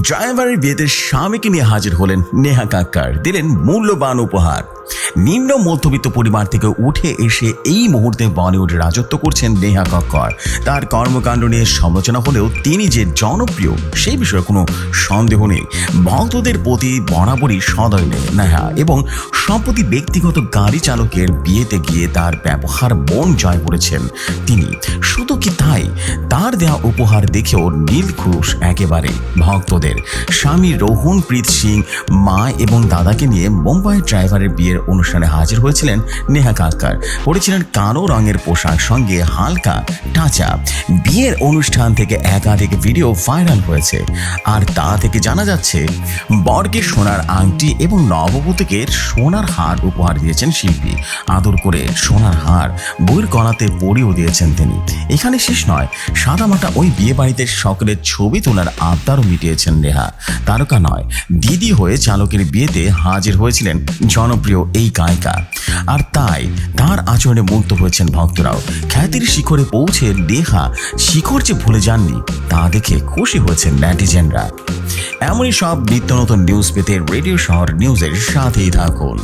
ড্রাইভারের বিয়েতে স্বামীকে নিয়ে হাজির হলেন নেহা কাক্কার। দিলেন মূল্যবান উপহার। নিম্ন মধ্যবিত্ত পরিবার থেকে উঠে এসে এই মুহূর্তে বলিউডে রাজত্ব করছেন নেহা কক্কর। তার কর্মকাণ্ড নিয়ে সমালোচনা হলেও তিনি যে জনপ্রিয়, সেই বিষয়ে কোনো সন্দেহ নেই। ভক্তদের প্রতি বরাবরই সদয় নেই নেহা এবং সম্প্রতি ব্যক্তিগত গাড়ি চালকের বিয়েতে গিয়ে তার ব্যবহার মন জয় করেছেন তিনি। শুধু কি তাই? তার দেওয়া উপহার দেখেও নীল খুশ একেবারে। ভক্তদের, স্বামী রোহনপ্রীত সিং, মা এবং দাদাকে নিয়ে মুম্বাই ড্রাইভারের বিয়ের অনুষ্ঠানে হাজির হয়েছিলেন নেহা কাক্কার। পরেছিলেন কালো রঙের পোশাক, সঙ্গে হালকা টাচা বিয়ের অনুষ্ঠান থেকে একাধিক ভিডিও ভাইরাল হয়েছে। আর তা থেকে জানা যাচ্ছে, বরকে সোনার আংটি এবং নববধূকে সোনার হার উপহার দিয়েছেন শিল্পী। আদর করে সোনার হার বইয়ের কণাতে পরিয়েও দিয়েছেন তিনি। এখানে শেষ নয় সাদামাটা ওই বিয়ে বাড়িতে সকলের ছবি তোলার আবদারও মিটিয়েছেন নেহা। তারকা নয়, দিদি হয়ে চালকের বিয়েতে হাজির হয়েছিলেন জনপ্রিয় এই গায়িকা। আর তাই তার আচরণে মুগ্ধ হয়েছেন ভক্তরাও। খ্যাতির শিখরে পৌঁছে নেহা শিখর যে ভুলে যাননি, তা দেখে খুশি হয়েছেন নেটিজেনরা। এমনই সব নিত্য নতুন নিউজ পেতে রেডিও শহর নিউজের সাথেই থাকুন।